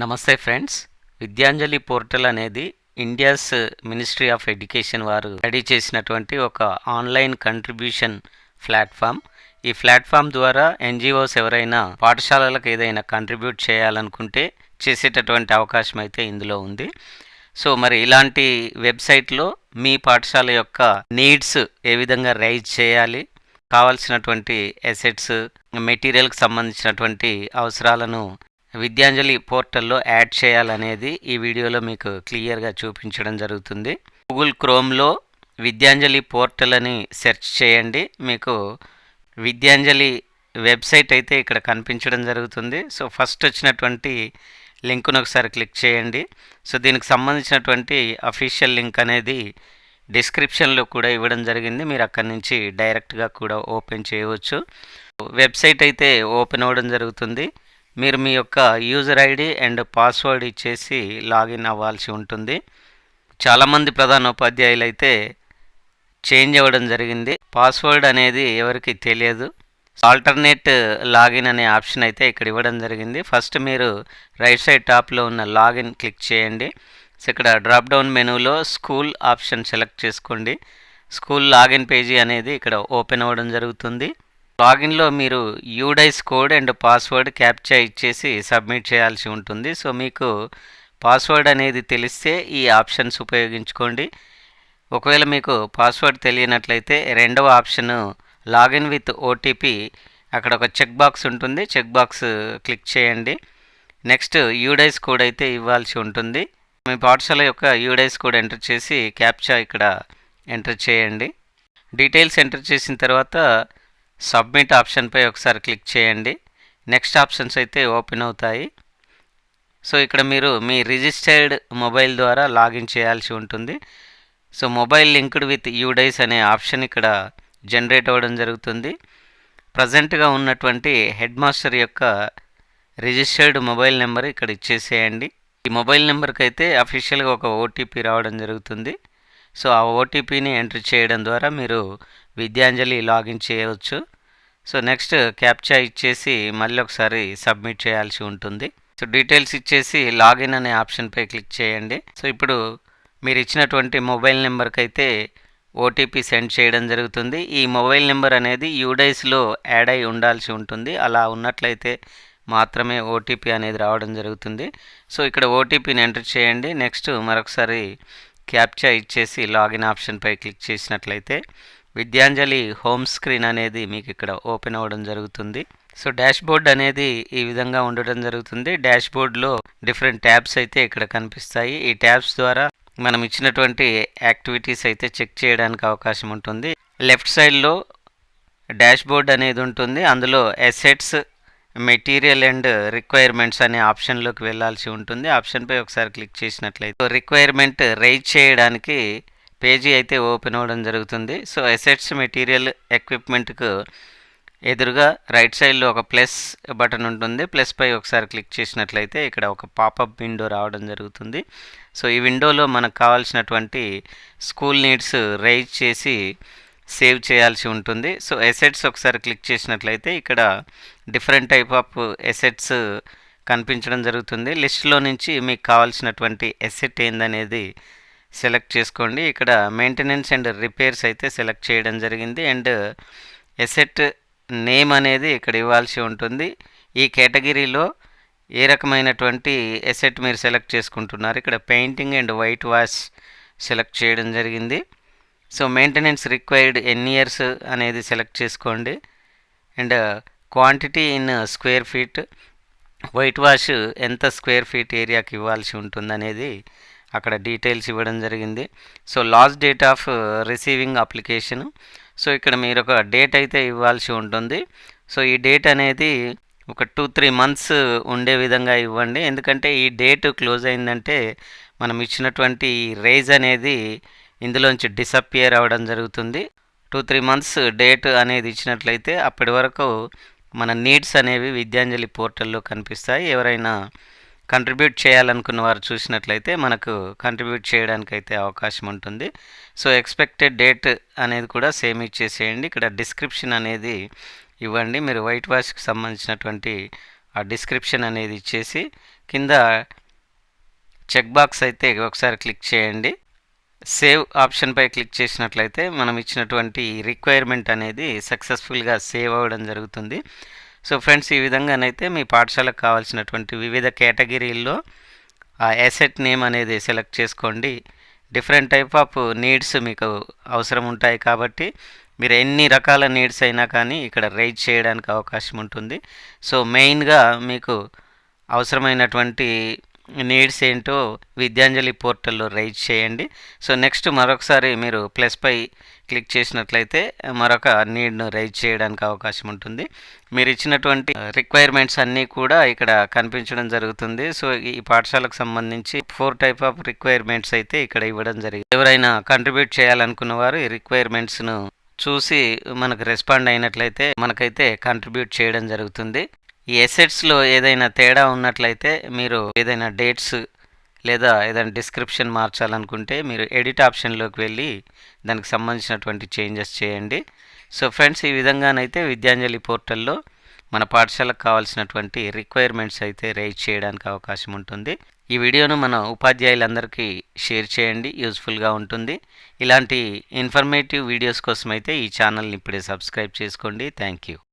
నమస్తే friends. Vidyanjali portal అనేది India's ministry of education వారు రెడీ చేసినటువంటి ఒక ఆన్లైన్ కంట్రిబ్యూషన్ ప్లాట్ఫామ్. ఈ ప్లాట్ఫామ్ ద్వారా ఎన్జిఓస్ ఎవరైనా పాఠశాలలకు ఏదైనా కంట్రిబ్యూట్ చేయాలనుకుంటే చేసేటటువంటి అవకాశం అయితే ఇందులో ఉంది. సో మరి ఇలాంటి వెబ్సైట్లో మీ పాఠశాల యొక్క నీడ్స్ ఏ విధంగా రైజ్ చేయాలి కావాల్సినటువంటి ఎసెట్స్ మెటీరియల్కి సంబంధించినటువంటి అవసరాలను విద్యాంజలి పోర్టల్లో యాడ్ చేయాలనేది ఈ వీడియోలో మీకు క్లియర్గా చూపించడం జరుగుతుంది. గూగుల్ క్రోమ్లో విద్యాంజలి పోర్టల్ అని సెర్చ్ చేయండి. మీకు విద్యాంజలి వెబ్సైట్ అయితే ఇక్కడ కనిపించడం జరుగుతుంది. సో ఫస్ట్ వచ్చినటువంటి లింక్ను ఒకసారి క్లిక్ చేయండి. సో దీనికి సంబంధించినటువంటి అఫీషియల్ లింక్ అనేది డిస్క్రిప్షన్లో కూడా ఇవ్వడం జరిగింది. మీరు అక్కడి నుంచి డైరెక్ట్గా కూడా ఓపెన్ చేయవచ్చు. వెబ్సైట్ అయితే ఓపెన్ అవ్వడం జరుగుతుంది. మీరు మీ యొక్క యూజర్ ఐడి అండ్ పాస్వర్డ్ ఇచ్చేసి లాగిన్ అవ్వాల్సి ఉంటుంది. చాలామంది ప్రధాన ఉపాధ్యాయులు అయితే చేంజ్ అవ్వడం జరిగింది. పాస్వర్డ్ అనేది ఎవరికి తెలియదు. ఆల్టర్నేట్ లాగిన్ అనే ఆప్షన్ అయితే ఇక్కడ ఇవ్వడం జరిగింది. ఫస్ట్ మీరు రైట్ సైడ్ టాప్లో ఉన్న లాగిన్ క్లిక్ చేయండి. సో ఇక్కడ డ్రాప్ డౌన్ మెనూలో స్కూల్ ఆప్షన్ సెలెక్ట్ చేసుకోండి. స్కూల్ లాగిన్ పేజీ అనేది ఇక్కడ ఓపెన్ అవ్వడం జరుగుతుంది. లాగిన్లో మీరు UDISE code and password captcha ఇచ్చేసి సబ్మిట్ చేయాల్సి ఉంటుంది. సో మీకు పాస్వర్డ్ అనేది తెలిస్తే ఈ ఆప్షన్స్ ఉపయోగించుకోండి. ఒకవేళ మీకు పాస్వర్డ్ తెలియనట్లయితే రెండవ ఆప్షన్ లాగిన్ విత్ ఓటీపీ అక్కడ ఒక చెక్ బాక్స్ ఉంటుంది. చెక్ బాక్స్ క్లిక్ చేయండి. నెక్స్ట్ యూడైస్ కోడ్ అయితే ఇవ్వాల్సి ఉంటుంది. మీ పాఠశాల యొక్క యూడైస్ కోడ్ ఎంటర్ చేసి క్యాప్చా ఇక్కడ ఎంటర్ చేయండి. డీటెయిల్స్ ఎంటర్ చేసిన తర్వాత సబ్మిట్ ఆప్షన్పై ఒకసారి క్లిక్ చేయండి. నెక్స్ట్ ఆప్షన్స్ అయితే ఓపెన్ అవుతాయి. సో ఇక్కడ మీరు మీ రిజిస్టర్డ్ మొబైల్ ద్వారా లాగిన్ చేయాల్సి ఉంటుంది. So mobile linked with UDISE అనే ఆప్షన్ ఇక్కడ జనరేట్ అవ్వడం జరుగుతుంది. ప్రజెంట్గా ఉన్నటువంటి హెడ్ మాస్టర్ యొక్క రిజిస్టర్డ్ మొబైల్ నెంబర్ ఇక్కడ ఇచ్చేసేయండి. ఈ మొబైల్ నెంబర్కి అయితే అఫీషియల్గా ఒక ఓటీపీ రావడం జరుగుతుంది. సో ఆ ఓటీపీని ఎంటర్ చేయడం ద్వారా మీరు విద్యాంజలి లాగిన్ చేయవచ్చు. సో నెక్స్ట్ క్యాప్చా ఇచ్చేసి మళ్ళీ ఒకసారి సబ్మిట్ చేయాల్సి ఉంటుంది. సో డీటెయిల్స్ ఇచ్చేసి లాగిన్ అనే ఆప్షన్పై క్లిక్ చేయండి. సో ఇప్పుడు మీరు ఇచ్చినటువంటి మొబైల్ నెంబర్కి అయితే ఓటీపీ సెండ్ చేయడం జరుగుతుంది. ఈ మొబైల్ నెంబర్ అనేది యూడైస్లో యాడ్ అయి ఉండాల్సి ఉంటుంది. అలా ఉన్నట్లయితే మాత్రమే ఓటీపీ అనేది రావడం జరుగుతుంది. సో ఇక్కడ ఓటీపీని ఎంటర్ చేయండి. నెక్స్ట్ మరొకసారి క్యాప్చా ఇచ్చేసి లాగిన్ ఆప్షన్పై క్లిక్ చేసినట్లయితే విద్యాంజలి హోమ్ స్క్రీన్ అనేది మీకు ఇక్కడ ఓపెన్ అవ్వడం జరుగుతుంది. సో డాష్ బోర్డ్ అనేది ఈ విధంగా ఉండడం జరుగుతుంది. డాష్ బోర్డ్లో డిఫరెంట్ ట్యాబ్స్ అయితే ఇక్కడ కనిపిస్తాయి. ఈ ట్యాబ్స్ ద్వారా మనం ఇచ్చినటువంటి యాక్టివిటీస్ అయితే చెక్ చేయడానికి అవకాశం ఉంటుంది. లెఫ్ట్ సైడ్లో డాష్ బోర్డ్ అనేది ఉంటుంది. అందులో ఎసెట్స్ మెటీరియల్ అండ్ రిక్వైర్మెంట్స్ అనే ఆప్షన్లోకి వెళ్ళాల్సి ఉంటుంది. ఆప్షన్పై ఒకసారి క్లిక్ చేసినట్లయితే రిక్వైర్మెంట్ రైజ్ చేయడానికి పేజీ అయితే ఓపెన్ అవ్వడం జరుగుతుంది. సో ఎసెట్స్ మెటీరియల్ ఎక్విప్మెంట్కు ఎదురుగా రైట్ సైడ్లో ఒక ప్లస్ బటన్ ఉంటుంది. ప్లస్ పై ఒకసారి క్లిక్ చేసినట్లయితే ఇక్కడ ఒక పాపప్ విండో రావడం జరుగుతుంది. సో ఈ విండోలో మనకు కావాల్సినటువంటి స్కూల్ నీడ్స్ రైజ్ చేసి సేవ్ చేయాల్సి ఉంటుంది. సో ఎసెట్స్ ఒకసారి క్లిక్ చేసినట్లయితే ఇక్కడ డిఫరెంట్ టైప్ ఆఫ్ ఎసెట్స్ కనిపించడం జరుగుతుంది. లిస్ట్లో నుంచి మీకు కావాల్సినటువంటి ఎసెట్ ఏందనేది సెలెక్ట్ చేసుకోండి. ఇక్కడ మెయింటెనెన్స్ అండ్ రిపేర్స్ అయితే సెలెక్ట్ చేయడం జరిగింది. అండ్ ఎసెట్ నేమ్ అనేది ఇక్కడ ఇవ్వాల్సి ఉంటుంది. ఈ కేటగిరీలో ఏ రకమైనటువంటి ఎసెట్ మీరు సెలెక్ట్ చేసుకుంటున్నారు? ఇక్కడ painting and white wash select చేయడం జరిగింది. సో మెయింటెనెన్స్ రిక్వైర్డ్ ఎన్ని ఇయర్స్ అనేది సెలెక్ట్ చేసుకోండి. And quantity in square feet white wash ఎంత స్క్వేర్ ఫీట్ ఏరియాకి ఇవ్వాల్సి ఉంటుంది అనేది అక్కడ డీటెయిల్స్ ఇవ్వడం జరిగింది. So last date of receiving application so ఇక్కడ మీరు ఒక డేట్ అయితే ఇవ్వాల్సి ఉంటుంది. సో ఈ డేట్ అనేది ఒక టూ త్రీ మంత్స్ ఉండే విధంగా ఇవ్వండి. ఎందుకంటే ఈ డేట్ క్లోజ్ అయిందంటే మనం ఇచ్చినటువంటి రేజ్ అనేది ఇందులోంచి డిసప్పియర్ అవ్వడం జరుగుతుంది. టూ త్రీ మంత్స్ డేట్ అనేది ఇచ్చినట్లయితే అప్పటి వరకు మన నీడ్స్ అనేవి విద్యాంజలి పోర్టల్లో కనిపిస్తాయి. ఎవరైనా కంట్రిబ్యూట్ చేయాలనుకున్న వారు చూసినట్లయితే మనకు కంట్రిబ్యూట్ చేయడానికి అయితే అవకాశం ఉంటుంది. సో ఎక్స్పెక్టెడ్ డేట్ అనేది కూడా సేమ్ ఇచ్చేసేయండి. ఇక్కడ డిస్క్రిప్షన్ అనేది ఇవ్వండి. మీరు వైట్ వాష్కి సంబంధించినటువంటి ఆ డిస్క్రిప్షన్ అనేది ఇచ్చేసి కింద చెక్ బాక్స్ అయితే ఒకసారి క్లిక్ చేయండి. సేవ్ ఆప్షన్పై క్లిక్ చేసినట్లయితే మనం ఇచ్చినటువంటి రిక్వైర్మెంట్ అనేది సక్సెస్ఫుల్గా సేవ్ అవ్వడం జరుగుతుంది. సో ఫ్రెండ్స్ ఈ విధంగానైతే మీ పాఠశాలకు కావాల్సినటువంటి వివిధ కేటగిరీల్లో ఆ ఎసెట్ నేమ్ అనేది సెలెక్ట్ చేసుకోండి. డిఫరెంట్ టైప్ ఆఫ్ నీడ్స్ మీకు అవసరం ఉంటాయి కాబట్టి మీరు ఎన్ని రకాల నీడ్స్ అయినా కానీ ఇక్కడ రైజ్ చేయడానికి అవకాశం ఉంటుంది. సో మెయిన్గా మీకు అవసరమైనటువంటి నీడ్స్ ఏంటో విద్యాంజలి పోర్టల్లో రైజ్ చేయండి. సో నెక్స్ట్ మరొకసారి మీరు ప్లస్ పై క్లిక్ చేసినట్లయితే మరొక నీడ్ను రైజ్ చేయడానికి అవకాశం ఉంటుంది. మీరు ఇచ్చినటువంటి uh, రిక్వైర్మెంట్స్ అన్నీ కూడా ఇక్కడ కనిపించడం జరుగుతుంది. సో ఈ పాఠశాలకు సంబంధించి ఫోర్ టైప్ ఆఫ్ రిక్వైర్మెంట్స్ అయితే ఇక్కడ ఇవ్వడం జరిగింది. ఎవరైనా కంట్రిబ్యూట్ చేయాలనుకున్న వారు ఈ రిక్వైర్మెంట్స్ను చూసి మనకు రెస్పాండ్ అయినట్లయితే మనకైతే కంట్రిబ్యూట్ చేయడం జరుగుతుంది. ఈ ఎసెట్స్లో ఏదైనా తేడా ఉన్నట్లయితే మీరు ఏదైనా డేట్స్ లేదా ఏదైనా డిస్క్రిప్షన్ మార్చాలనుకుంటే మీరు ఎడిట్ ఆప్షన్లోకి వెళ్ళి దానికి సంబంధించినటువంటి చేంజెస్ చేయండి. సో ఫ్రెండ్స్ ఈ విధంగానైతే విద్యాంజలి పోర్టల్లో మన పాఠశాలకు కావాల్సినటువంటి రిక్వైర్మెంట్స్ అయితే రైజ్ చేయడానికి అవకాశం ఉంటుంది. ఈ వీడియోను మన ఉపాధ్యాయులందరికీ షేర్ చేయండి యూస్ఫుల్గా ఉంటుంది. ఇలాంటి ఇన్ఫర్మేటివ్ వీడియోస్ కోసం అయితే ఈ ఛానల్ని ఇప్పుడే సబ్స్క్రైబ్ చేసుకోండి. Thank you